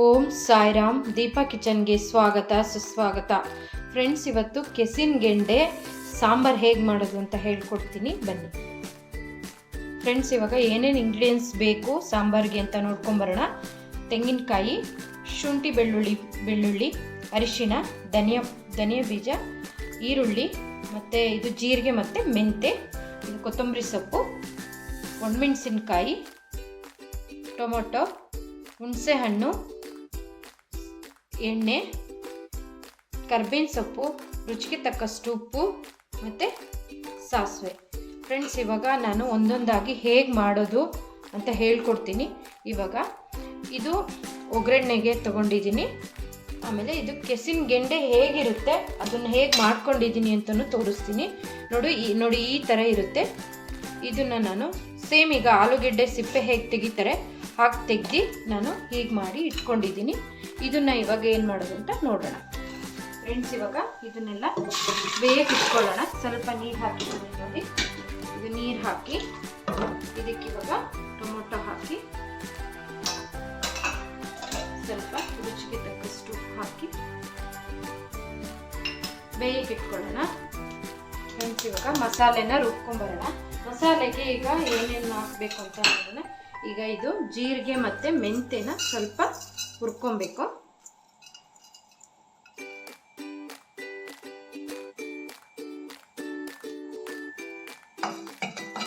ಓಂ ಸಾಯಿರಾಮ್, ದೀಪಾ ಕಿಚನ್ಗೆ ಸ್ವಾಗತ, ಸುಸ್ವಾಗತ. ಫ್ರೆಂಡ್ಸ್, ಇವತ್ತು ಕೆಸಿನ್ ಗೆಂಡೆ ಸಾಂಬಾರ್ ಹೇಗೆ ಮಾಡೋದು ಅಂತ ಹೇಳ್ಕೊಡ್ತೀನಿ, ಬನ್ನಿ. ಫ್ರೆಂಡ್ಸ್, ಇವಾಗ ಏನೇನು ಇಂಗ್ರೀಡಿಯೆಂಟ್ಸ್ ಬೇಕು ಸಾಂಬಾರಿಗೆ ಅಂತ ನೋಡ್ಕೊಂಬರೋಣ ತೆಂಗಿನಕಾಯಿ, ಶುಂಠಿ ಬೆಳ್ಳುಳ್ಳಿ ಬೆಳ್ಳುಳ್ಳಿ ಅರಿಶಿನ ಧನಿಯ ಧನಿಯ ಬೀಜ, ಈರುಳ್ಳಿ, ಮತ್ತು ಇದು ಜೀರಿಗೆ ಮತ್ತು ಮೆಂತೆ, ಇದು ಕೊತ್ತಂಬರಿ ಸೊಪ್ಪು, ಒಣಮೆಣಸಿನ್ಕಾಯಿ, ಟೊಮೊಟೊ ಹುಣಸೆ ಹಣ್ಣು ಎಣ್ಣೆ, ಕರ್ಬೇವಿನ ಸೊಪ್ಪು, ರುಚಿಗೆ ತಕ್ಕಷ್ಟು ಉಪ್ಪು ಮತ್ತು ಸಾಸಿವೆ. ಫ್ರೆಂಡ್ಸ್ ಇವಾಗ ನಾನು ಒಂದೊಂದಾಗಿ ಹೇಗೆ ಮಾಡೋದು ಅಂತ ಹೇಳ್ಕೊಡ್ತೀನಿ. ಇವಾಗ ಇದು ಒಗ್ಗರಣೆಗೆ ತೊಗೊಂಡಿದ್ದೀನಿ. ಆಮೇಲೆ ಇದು ಕೆಸಿನ ಗೆಂಡೆ ಹೇಗಿರುತ್ತೆ, ಅದನ್ನು ಹೇಗೆ ಮಾಡ್ಕೊಂಡಿದ್ದೀನಿ ಅಂತಲೂ ತೋರಿಸ್ತೀನಿ. ನೋಡು, ಈ, ನೋಡಿ ಈ ಥರ ಇರುತ್ತೆ. ಇದನ್ನು ನಾನು ಸೇಮ್ ಈಗ ಆಲೂಗೆಡ್ಡೆ ಸಿಪ್ಪೆ ಹೇಗೆ ತೆಗಿತಾರೆ ಹಾಗೆ ತೆಗ್ದು ನಾನು ಹೀಗೆ ಮಾಡಿ ಇಟ್ಕೊಂಡಿದ್ದೀನಿ. ಇದನ್ನು ಇವಾಗ ಏನು ಮಾಡೋದು ಅಂತ ನೋಡೋಣ. ಫ್ರೆಂಡ್ಸ್ ಇವಾಗ ಇದನ್ನೆಲ್ಲ ಬೇಯಕ್ಕೆ ಇಟ್ಕೊಳ್ಳೋಣ. ಸ್ವಲ್ಪ ನೀರು ಹಾಕಿ ನೋಡಿ. ಇದು ನೀರು ಹಾಕಿ, ಇದಕ್ಕೆ ಇವಾಗ ಟೊಮೊಟೊ ಹಾಕಿ, ಸ್ವಲ್ಪ ರುಚಿಗೆ ತಕ್ಕಷ್ಟು ಹಾಕಿ ಬೇಯಕ್ಕೆ ಇಟ್ಕೊಳ್ಳೋಣ. ಫ್ರೆಂಡ್ಸ್ ಇವಾಗ ಮಸಾಲೆನ ರುಬ್ಕೊಂಬರೋಣ ಮಸಾಲೆಗೆ ಈಗ ಏನೇನು ಹಾಕಬೇಕು ಅಂತ ನೋಡೋಣ. ಈಗ ಇದು ಜೀರಿಗೆ ಮತ್ತು ಮೆಂತೆನ ಸ್ವಲ್ಪ ಹುರ್ಕೊಬೇಕು.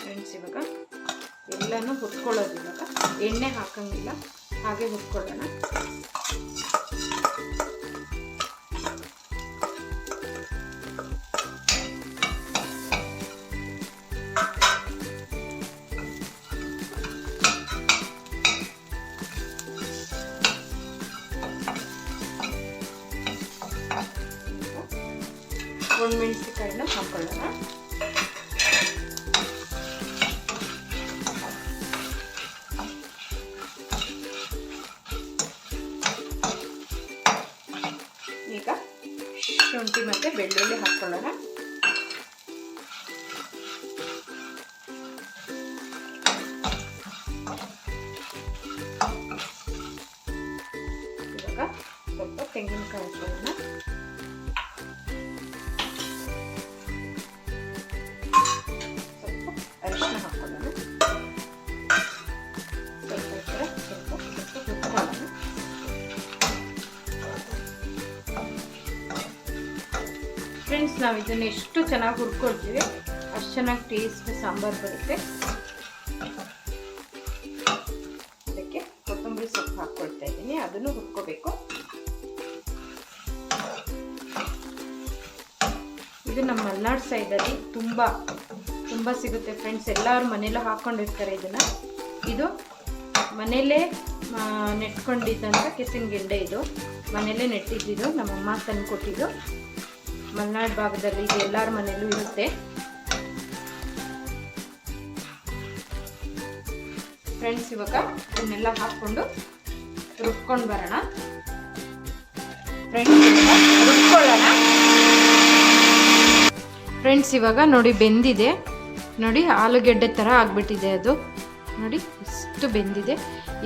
ಫ್ರೆಂಡ್ಸ್ ಇವಾಗ ಎಲ್ಲನೂ ಹುರ್ಕೊಳ್ಳೋದು ಇವಾಗ. ಎಣ್ಣೆ ಹಾಕಂಗಿಲ್ಲ, ಹಾಗೆ ಹುರ್ಕೊಳ್ಳೋಣ. ಒಣಮೆಣಸಿಕಾಯಿನ ಹಾಕೊಳ್ಳೋಣ. ಈಗ ಶುಂಠಿ ಮತ್ತು ಬೆಳ್ಳುಳ್ಳಿ ಹಾಕ್ಕೊಳ್ಳೋಣ ಇವಾಗ ತೆಂಗಿನಕಾಯಿ ಹಾಕೊಳ್ಳೋಣ. ಫ್ರೆಂಡ್ಸ್, ನಾವು ಇದನ್ನ ಎಷ್ಟು ಚೆನ್ನಾಗಿ ಹುರ್ಕೊಳ್ತೀವಿ, ಅಷ್ಟು ಚೆನ್ನಾಗಿ ಟೇಸ್ಟ್ ಸಾಂಬಾರು ಬರುತ್ತೆ. ಅದಕ್ಕೆ ಕೊತ್ತಂಬರಿ ಸೊಪ್ಪು ಹಾಕ್ಕೊಳ್ತಾ ಇದ್ದೀನಿ, ಅದನ್ನು ಹುರ್ಕೋಬೇಕು. ಇದು ನಮ್ಮ ಮಲ್ನಾಡ್ ಸೈಡಲ್ಲಿ ತುಂಬ ತುಂಬ ಸಿಗುತ್ತೆ ಫ್ರೆಂಡ್ಸ್. ಎಲ್ಲರೂ ಮನೆಯಲ್ಲೂ ಹಾಕ್ಕೊಂಡಿರ್ತಾರೆ ಇದನ್ನು. ಇದು ಮನೆಯಲ್ಲೇ ನೆಟ್ಕೊಂಡಿದ್ದಂಥ ಕೆಸಿನ ಗೆಂಡೆ ಇದು. ಮನೆಯಲ್ಲೇ ನೆಟ್ಟಿದ್ದು ನಮ್ಮಮ್ಮ ತಂದು ಕೊಟ್ಟಿದ್ದು ಮಲೆನಾಡು ಭಾಗದಲ್ಲಿ ಇದು ಎಲ್ಲರ ಮನೆಯಲ್ಲೂ ಇರುತ್ತೆ. ಫ್ರೆಂಡ್ಸ್ ಇವಾಗ ಇದನ್ನೆಲ್ಲ ಹಾಕ್ಕೊಂಡು ರುಬ್ಕೊಂಡು ಬರೋಣ. ಫ್ರೆಂಡ್ಸ್ ರುಬ್ಕೊಳ್ಳೋಣ. ಫ್ರೆಂಡ್ಸ್ ಇವಾಗ ನೋಡಿ ಬೆಂದಿದೆ. ನೋಡಿ ಆಲೂಗೆಡ್ಡೆ ಥರ ಆಗಿಬಿಟ್ಟಿದೆ ಅದು. ನೋಡಿ ಇಷ್ಟು ಬೆಂದಿದೆ.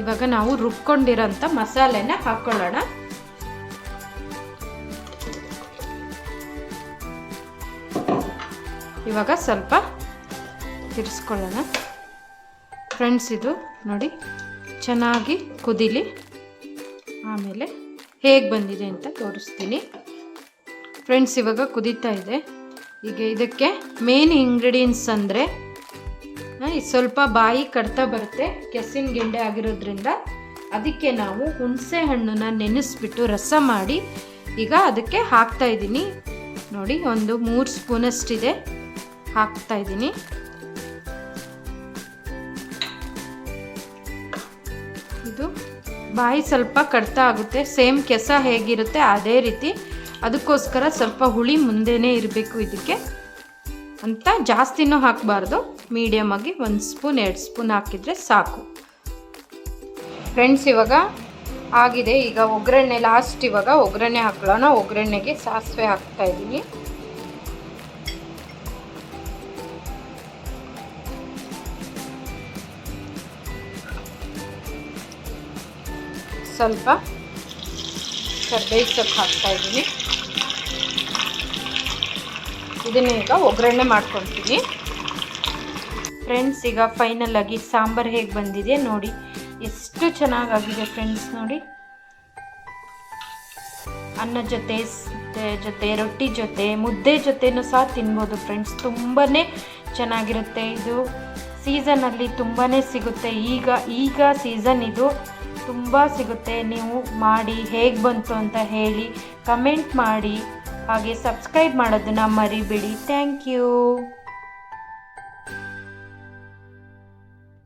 ಇವಾಗ ನಾವು ರುಬ್ಕೊಂಡಿರೋಂಥ ಮಸಾಲೆನ ಹಾಕ್ಕೊಳ್ಳೋಣ ಇವಾಗ ಸ್ವಲ್ಪ ತಿರ್ಸ್ಕೊಳ್ಳೋಣ ಫ್ರೆಂಡ್ಸ್ ಇದು ನೋಡಿ, ಚೆನ್ನಾಗಿ ಕುದಿಲಿ. ಆಮೇಲೆ ಹೇಗೆ ಬಂದಿದೆ ಅಂತ ತೋರಿಸ್ತೀನಿ. ಫ್ರೆಂಡ್ಸ್ ಇವಾಗ ಕುದೀತಾ ಇದೆ. ಈಗ ಇದಕ್ಕೆ ಮೇನ್ ಇಂಗ್ರೀಡಿಯೆಂಟ್ಸ್ ಅಂದರೆ ಸ್ವಲ್ಪ ಬಾಯಿ ಕಡ್ತಾ ಬರುತ್ತೆ, ಕೆಸಿನ ಗೆಂಡೆ ಆಗಿರೋದ್ರಿಂದ. ಅದಕ್ಕೆ ನಾವು ಹುಣಸೆ ಹಣ್ಣನ್ನು ನೆನೆಸ್ಬಿಟ್ಟು ರಸ ಮಾಡಿ ಈಗ ಅದಕ್ಕೆ ಹಾಕ್ತಾ ಇದ್ದೀನಿ. ನೋಡಿ, ಒಂದು ಮೂರು ಸ್ಪೂನಷ್ಟಿದೆ ಹಾಕ್ತಾ ಇದ್ದೀನಿ. ಇದು ಬಾಯಿ ಸ್ವಲ್ಪ ಕಡ್ತ ಆಗುತ್ತೆ. ಸೇಮ್ ಕೆಸ ಹೇಗಿರುತ್ತೆ ಅದೇ ರೀತಿ. ಅದಕ್ಕೋಸ್ಕರ ಸ್ವಲ್ಪ ಹುಳಿ ಮುಂದೆನೇ ಇರಬೇಕು ಇದಕ್ಕೆ. ಅಂತ ಜಾಸ್ತಿನೂ ಹಾಕಬಾರ್ದು. ಮೀಡಿಯಮ್ ಆಗಿ ಒಂದು ಸ್ಪೂನ್, ಎರಡು ಸ್ಪೂನ್ ಹಾಕಿದರೆ ಸಾಕು. ಫ್ರೆಂಡ್ಸ್ ಇವಾಗ ಆಗಿದೆ. ಈಗ ಒಗ್ಗರಣೆ ಲಾಸ್ಟ್ ಇವಾಗ ಒಗ್ಗರಣೆ ಹಾಕೊಳ್ಳೋಣ ಒಗ್ಗರಣೆಗೆ ಸಾಸಿವೆ ಹಾಕ್ತಾ ಇದ್ದೀನಿ. ಸ್ವಲ್ಪ ಕರ್ಬೇವು ಸೊಪ್ಪು ಹಾಕ್ತಾ ಇದ್ದೀನಿ. ಇದನ್ನ ಈಗ ಒಗ್ಗರಣೆ ಮಾಡ್ಕೊಳ್ತೀನಿ. ಫ್ರೆಂಡ್ಸ್ ಈಗ ಫೈನಲ್ ಆಗಿ ಸಾಂಬಾರು ಹೇಗೆ ಬಂದಿದೆ ನೋಡಿ. ಎಷ್ಟು ಚೆನ್ನಾಗಾಗಿದೆ ಫ್ರೆಂಡ್ಸ್ ನೋಡಿ. ಅನ್ನ ಜೊತೆ ಜೊತೆ, ರೊಟ್ಟಿ ಜೊತೆ, ಮುದ್ದೆ ಜೊತೆನೂ ಸಹ ತಿನ್ಬೋದು ಫ್ರೆಂಡ್ಸ್ ತುಂಬಾ ಚೆನ್ನಾಗಿರುತ್ತೆ ಇದು. ಸೀಸನಲ್ಲಿ ತುಂಬಾ ಸಿಗುತ್ತೆ. ಈಗ ಈಗ ಸೀಸನ್ ಇದು. ತುಂಬ ಸಿಗುತ್ತೆ. ನೀವು ಮಾಡಿ ಹೇಗೆ ಬಂತು ಅಂತ ಹೇಳಿ ಕಮೆಂಟ್ ಮಾಡಿ. ಹಾಗೆ ಸಬ್ಸ್ಕ್ರೈಬ್ ಮಾಡೋದನ್ನ ಮರಿಬೇಡಿ. Thank you.